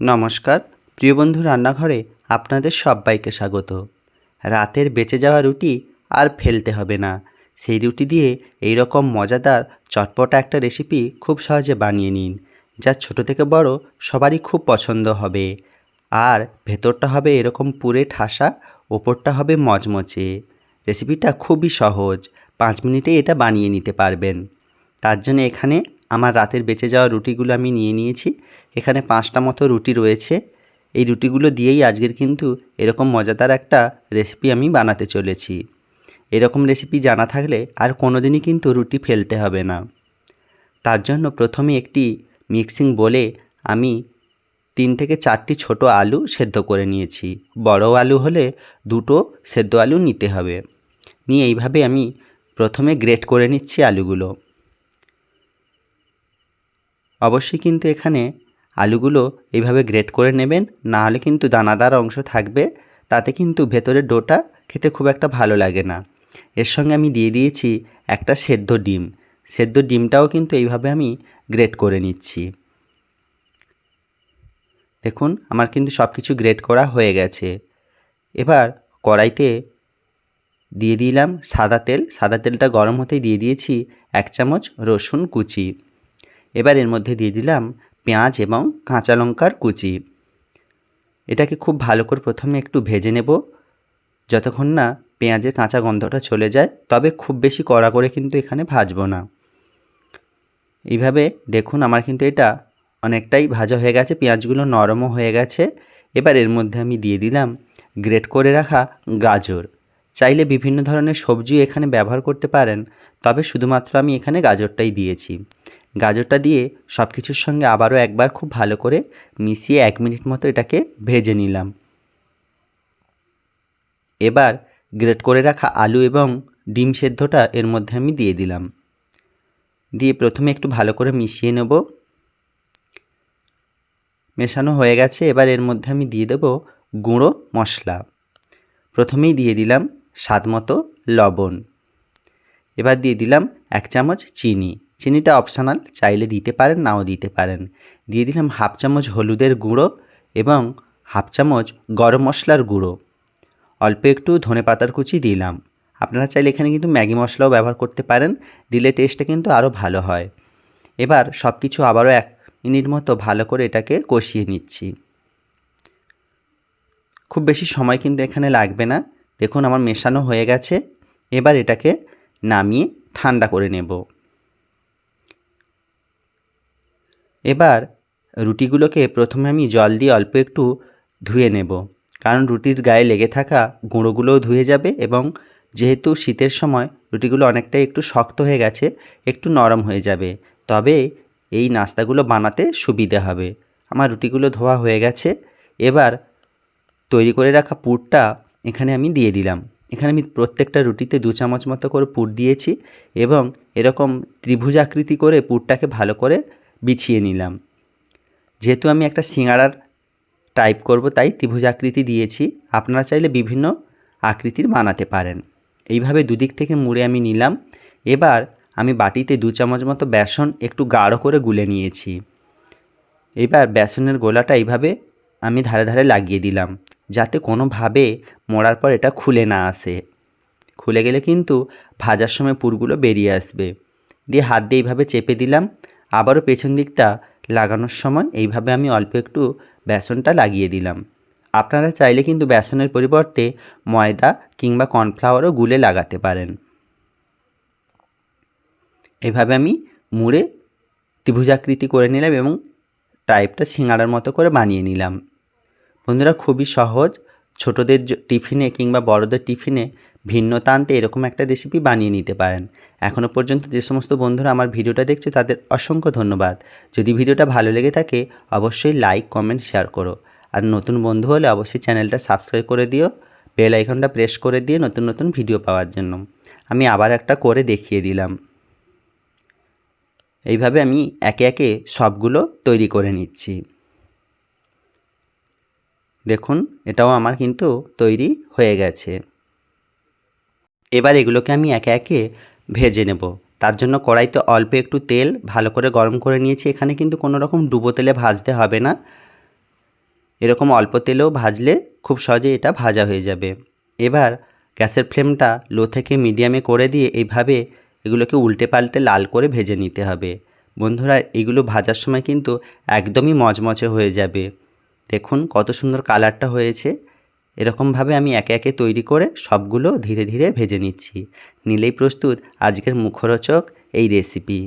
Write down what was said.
নমস্কার। প্রিয় বন্ধু রান্নাঘরে আপনাদের সবাইকে স্বাগত। রাতের বেঁচে যাওয়া রুটি আর ফেলতে হবে না। সেই রুটি দিয়ে এই রকম মজাদার চটপটা একটা রেসিপি খুব সহজে বানিয়ে নিন, যা ছোট থেকে বড় সবারই খুব পছন্দ হবে। আর ভেতরটা হবে এরকম পুরে ঠাসা, ওপরটা হবে মচমচে রেসিপিটা খুবই সহজ, পাঁচ মিনিটে এটা বানিয়ে নিতে পারবেন। তার জন্য এখানে আমার রাতের বেঁচে যাওয়া রুটিগুলো আমি নিয়ে নিয়েছি। এখানে পাঁচটা মতো রুটি রয়েছে। এই রুটিগুলো দিয়েই আজকের কিন্তু এরকম মজাদার একটা রেসিপি আমি বানাতে চলেছি। এরকম রেসিপি জানা থাকলে আর কোনো দিনই কিন্তু রুটি ফেলতে হবে না। তার জন্য প্রথমে একটি মিক্সিং বলে আমি তিন থেকে চারটি ছোট আলু সেদ্ধ করে নিয়েছি। বড় আলু হলে দুটো সেদ্ধ আলু নিতে হবে। নিয়ে এইভাবে আমি প্রথমে গ্রেট করে নিচ্ছি আলুগুলো। অবশ্যই কিন্তু এখানে আলুগুলো এইভাবে গ্রেট করে নেবেন, না হলে কিন্তু দানাদার অংশ থাকবে। তাতে কিন্তু ভেতরের ডোটা খেতে খুব একটা ভালো লাগে না। এর সঙ্গে আমি দিয়ে দিয়েছি একটা সেদ্ধ ডিম। সেদ্ধ ডিমটাও কিন্তু এইভাবে আমি গ্রেট করে নিচ্ছি। দেখুন, আমার কিন্তু সব কিছু গ্রেট করা হয়ে গেছে। এবার কড়াইতে দিয়ে দিলাম সাদা তেল। সাদা তেলটা গরম হতেই দিয়ে দিয়েছি এক চামচ রসুন কুচি। এবার এর মধ্যে দিয়ে দিলাম পেঁয়াজ এবং কাঁচা লঙ্কার কুচি। এটাকে খুব ভালো করে প্রথমে একটু ভেজে নেব। যতক্ষণ না পেঁয়াজের কাঁচা গন্ধটা চলে যায়, তবে খুব বেশি কড়া করে কিন্তু এখানে ভাজবো না। এইভাবে দেখুন আমার কিন্তু এটা অনেকটাই ভাজা হয়ে গেছে, পেঁয়াজগুলো নরমও হয়ে গেছে। এবার এর মধ্যে আমি দিয়ে দিলাম গ্রেট করে রাখা গাজর। চাইলে বিভিন্ন ধরনের সবজিও এখানে ব্যবহার করতে পারেন, তবে শুধুমাত্র আমি এখানে গাজরটাই দিয়েছি। গাজরটা দিয়ে সব কিছুর সঙ্গে আবারও একবার খুব ভালো করে মিশিয়ে এক মিনিট মতো এটাকে ভেজে নিলাম। এবার গ্রেট করে রাখা আলু এবং ডিম সেদ্ধটা এর মধ্যে আমি দিয়ে দিলাম। দিয়ে প্রথমে একটু ভালো করে মিশিয়ে নেব। মেশানো হয়ে গেছে, এবার এর মধ্যে আমি দিয়ে দেব গুঁড়ো মশলা। প্রথমেই দিয়ে দিলাম স্বাদ মতো লবণ। এবার দিয়ে দিলাম এক চামচ চিনি। চিনিটা অপশানাল চাইলে দিতে পারেন, নাও দিতে পারেন। দিয়ে দিলাম হাফ চামচ হলুদের গুঁড়ো এবং হাফ চামচ গরম মশলার গুঁড়ো। অল্প একটু ধনে পাতার কুচি দিলাম। আপনারা চাইলে এখানে কিন্তু ম্যাগি মশলাও ব্যবহার করতে পারেন, দিলে টেস্টটা কিন্তু আরও ভালো হয়। এবার সব কিছু আবারও এক মিনিট মতো ভালো করে এটাকে কষিয়ে নিচ্ছি। খুব বেশি সময় কিন্তু এখানে লাগবে না। দেখুন আমার মেশানো হয়ে গেছে। এবার এটাকে নামিয়ে ঠান্ডা করে নেব। এবার রুটিগুলোকে প্রথমে আমি জল দিয়ে অল্প একটু ধুয়ে নেব, কারণ রুটির গায়ে লেগে থাকা গুঁড়োগুলোও ধুয়ে যাবে এবং যেহেতু শীতের সময় রুটিগুলো অনেকটাই একটু শক্ত হয়ে গেছে, একটু নরম হয়ে যাবে। তবে এই নাস্তাগুলো বানাতে সুবিধে হবে। আমার রুটিগুলো ধোয়া হয়ে গেছে। এবার তৈরি করে রাখা পুরটা এখানে আমি দিয়ে দিলাম। এখানে আমি প্রত্যেকটা রুটিতে দু চামচ মতো করে পুর দিয়েছি এবং এরকম ত্রিভুজ আকৃতি করে পুরটাকে ভালো করে বিছিয়ে নিলাম। যেহেতু আমি একটা সিঙ্গারার টাইপ করব, তাই ত্রিভুজ আকৃতি দিয়েছি। আপনারা চাইলে বিভিন্ন আকৃতির বানাতে পারেন। এইভাবে দুদিক থেকে মুড়ে আমি নিলাম। এবার আমি বাটিতে দু চামচ মতো বেসন একটু গাঢ় করে গুলে নিয়েছি। এবার বেসনের গোলাটা এইভাবে আমি ধারে ধারে লাগিয়ে দিলাম, যাতে কোনোভাবে মোড়ার পর এটা খুলে না আসে। খুলে গেলে কিন্তু ভাজার সময় পুরগুলো বেরিয়ে আসবে। দিয়ে হাত দিয়ে এইভাবে চেপে দিলাম। আবারও পেছন দিকটা লাগানোর সময় এইভাবে আমি অল্প একটু বেসনটা লাগিয়ে দিলাম। আপনারা চাইলে কিন্তু বেসনের পরিবর্তে ময়দা কিংবা কর্নফ্লাওয়ারও গুলে লাগাতে পারেন। এভাবে আমি মুড়ে ত্রিভুজাকৃতি করে নিলাম এবং টাইপটা সিঙ্গারার মতো করে বানিয়ে নিলাম। বন্ধুরা, খুবই সহজ ছোটদের টিফিনে কিংবা বড়দের টিফিনে ভিন্নতা আনতে এরকম একটা রেসিপি বানিয়ে নিতে পারেন। এখনও পর্যন্ত যে সমস্ত বন্ধুরা আমার ভিডিওটা দেখছে, তাদের অসংখ্য ধন্যবাদ। যদি ভিডিওটা ভালো লেগে থাকে, অবশ্যই লাইক কমেন্ট শেয়ার করো। আর নতুন বন্ধু হলে অবশ্যই চ্যানেলটা সাবস্ক্রাইব করে দিও বেল আইকনটা প্রেস করে দিয়ে নতুন নতুন ভিডিও পাওয়ার জন্য। আমি আবার একটা করে দেখিয়ে দিলাম। এইভাবে আমি একে একে সবগুলো তৈরি করে নিচ্ছি। দেখুন, এটাও আমার কিন্তু তৈরি হয়ে গেছে। এবার এগুলোকে আমি একে একে ভেজে নেব। তার জন্য কড়াইতে অল্প একটু তেল ভালো করে গরম করে নিয়েছি। এখানে কিন্তু কোনো রকম ডুবো তেলে ভাজতে হবে না। এরকম অল্প তেলেও ভাজলে খুব সহজে এটা ভাজা হয়ে যাবে। এবার গ্যাসের ফ্লেমটা লো থেকে মিডিয়ামে করে দিয়ে এইভাবে এগুলোকে উল্টে পাল্টে লাল করে ভেজে নিতে হবে। বন্ধুরা, এগুলো ভাজার সময় কিন্তু একদমই মচমচে হয়ে যাবে। দেখুন কত সুন্দর কালারটা হয়েছে। এরকমভাবে আমি একে একে তৈরি করে সবগুলো ধীরে ধীরে ভেজে নিচ্ছি। নিলেই প্রস্তুত আজকের মুখরোচক এই রেসিপি